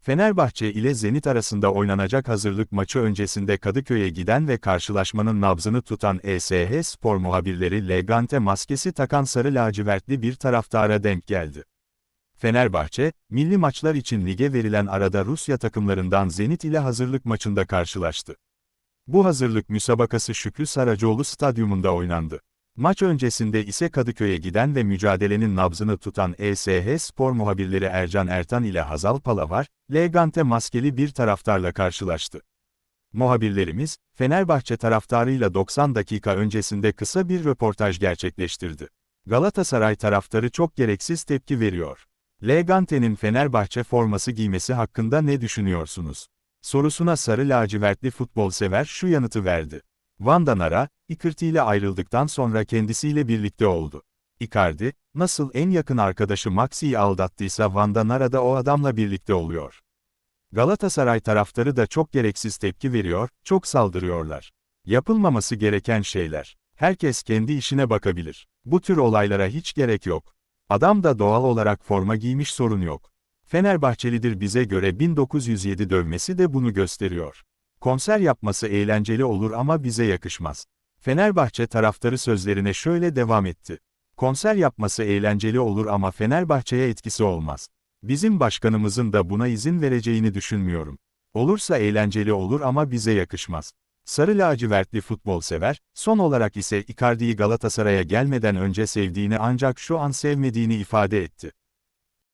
Fenerbahçe ile Zenit arasında oynanacak hazırlık maçı öncesinde Kadıköy'e giden ve karşılaşmanın nabzını tutan ESH spor muhabirleri Legante maskesi takan sarı lacivertli bir taraftara denk geldi. Fenerbahçe, milli maçlar için lige verilen arada Rusya takımlarından Zenit ile hazırlık maçında karşılaştı. Bu hazırlık müsabakası Şükrü Saracoğlu stadyumunda oynandı. Maç öncesinde ise Kadıköy'e giden ve mücadelenin nabzını tutan ESH spor muhabirleri Ercan Ertan ile Hazal Palavar, Legante maskeli bir taraftarla karşılaştı. Muhabirlerimiz, Fenerbahçe taraftarıyla 90 dakika öncesinde kısa bir röportaj gerçekleştirdi. Galatasaray taraftarı çok gereksiz tepki veriyor. Legante'nin Fenerbahçe forması giymesi hakkında ne düşünüyorsunuz? Sorusuna sarı lacivertli futbol sever şu yanıtı verdi. Van Nara, Icardi ile ayrıldıktan sonra kendisiyle birlikte oldu. Icardi, nasıl en yakın arkadaşı Maxi'yi aldattıysa Van Nara da o adamla birlikte oluyor. Galatasaray taraftarı da çok gereksiz tepki veriyor, çok saldırıyorlar. Yapılmaması gereken şeyler. Herkes kendi işine bakabilir. Bu tür olaylara hiç gerek yok. Adam da doğal olarak forma giymiş sorun yok. Fenerbahçelidir bize göre 1907 dövmesi de bunu gösteriyor. Konser yapması eğlenceli olur ama bize yakışmaz. Fenerbahçe taraftarı sözlerine şöyle devam etti. Konser yapması eğlenceli olur ama Fenerbahçe'ye etkisi olmaz. Bizim başkanımızın da buna izin vereceğini düşünmüyorum. Olursa eğlenceli olur ama bize yakışmaz. Sarı lacivertli futbol sever, son olarak ise Icardi'yi Galatasaray'a gelmeden önce sevdiğini ancak şu an sevmediğini ifade etti.